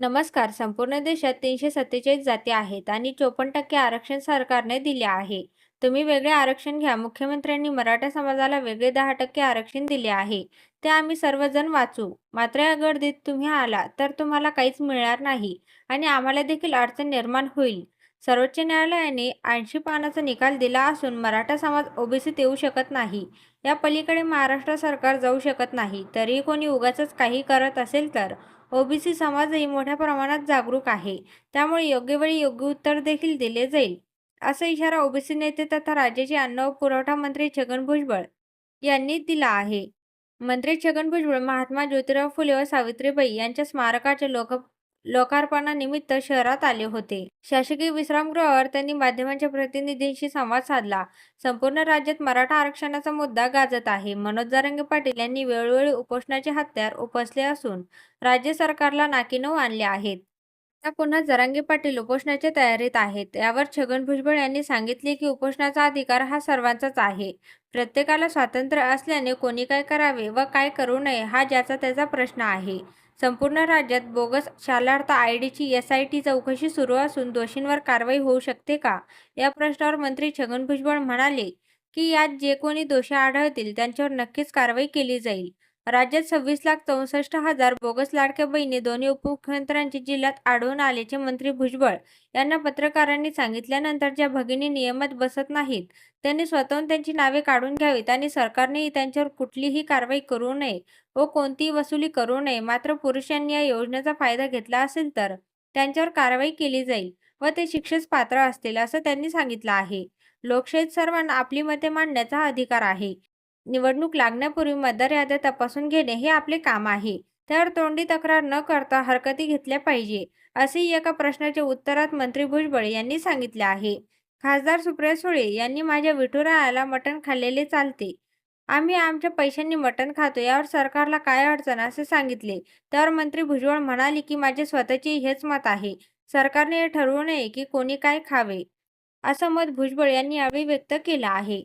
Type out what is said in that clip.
नमस्कार. संपूर्ण देशात तीनशे सत्तेचाळीस जाती आहेत आणि चोपन्न टक्के आरक्षण सरकारने दिले आहे. तुम्ही वेगळे आरक्षण घ्या. मुख्यमंत्र्यांनी मराठा समाजाला वेगळे दहा टक्के आरक्षण दिले आहे. ते आम्ही सर्वजण वाचू. मात्र या गर्दीत तुम्ही आला तर तुम्हाला काहीच मिळणार नाही आणि आम्हाला देखील अडचण निर्माण होईल. सर्वोच्च न्यायालयाने ऐंशी पानाचा निकाल दिला असून मराठा समाज ओबीसीत येऊ शकत नाही. या पलीकडे महाराष्ट्र सरकार जाऊ शकत नाही. तरीही कोणी उगाच काही करत असेल तर ओबीसी समाजही मोठ्या प्रमाणात जागरूक आहे. त्यामुळे योग्य वेळी योग्य उत्तर देखील दिले जाईल असा इशारा ओबीसी नेते तथा राज्याचे अन्न व पुरवठा मंत्री छगन भुजबळ यांनी दिला आहे. मंत्री छगन भुजबळ महात्मा ज्योतिराव फुले व सावित्रीबाई यांच्या स्मारकाचे लोक लोकार्पणानिमित्त शहरात आले होते. शासकीय विश्रामगृहावर त्यांनी माध्यमांच्या प्रतिनिधींशी संवाद साधला. संपूर्ण राज्यात मराठा आरक्षणाचा मुद्दा गाजत आहे. मनोज जारंगे पाटील यांनी वेळोवेळी उपोषणाचे हत्यार उपसले असून राज्य सरकारला नाकीनऊ आणले आहेत. आता पुन्हा जरांगे पाटील उपोषणाच्या तयारीत आहेत. यावर छगन भुजबळ यांनी सांगितले की उपोषणाचा अधिकार हा सर्वांचाच आहे. प्रत्येकाला स्वातंत्र्य असल्याने कोणी काय करावे व काय करू नये हा ज्याचा त्याचा प्रश्न आहे. संपूर्ण राज्यात बोगस शालार्थ आय डीची एस आय टी चौकशी सुरू असून दोषींवर कारवाई होऊ शकते का? या प्रश्नावर मंत्री छगन भुजबळ म्हणाले की यात जे कोणी दोषी आढळतील त्यांच्यावर नक्कीच कारवाई केली जाईल. राज्यात सव्वीस लाख चौसष्ट हजार बोगस लाडक्या बहिणी दोन्ही उपमुख्यमंत्र्यांची जिल्ह्यात आढळून आल्याचे मंत्री भुजबळ यांना पत्रकारांनी सांगितल्यानंतर ज्या भगिनी नियमात बसत नाहीत. त्यांनी स्वतःहून त्यांची नावे काढून घ्यावीत आणि सरकारनेही त्यांच्यावर कुठलीही कारवाई करू नये व कोणतीही वसुली करू नये मात्र पुरुषांनी या योजनेचा फायदा घेतला असेल तर त्यांच्यावर कारवाई केली जाईल व ते शिक्षेस पात्र असतील असं त्यांनी सांगितलं आहे. लोकशाहीत सर्वांना आपली मते मांडण्याचा अधिकार आहे. निवडणूक लागण्यापूर्वी मतदार याद्या तपासून घेणे हे आपले काम आहे. त्यावर तोंडी तक्रार न करता हरकती घेतल्या पाहिजे असेही एका प्रश्नाच्या उत्तरात मंत्री भुजबळ यांनी सांगितले आहे. खासदार सुप्रिया सुळे यांनी माझ्या विठुरायाला मटण खाल्लेले चालते. आम्ही आमच्या पैशांनी मटण खातो यावर सरकारला काय अडचण असे सांगितले. त्यावर मंत्री भुजबळ म्हणाले की माझे स्वतःचे हेच मत आहे. सरकारने हे ठरवू नये की कोणी काय खावे असं मत भुजबळ यांनी यावेळी व्यक्त केलं आहे.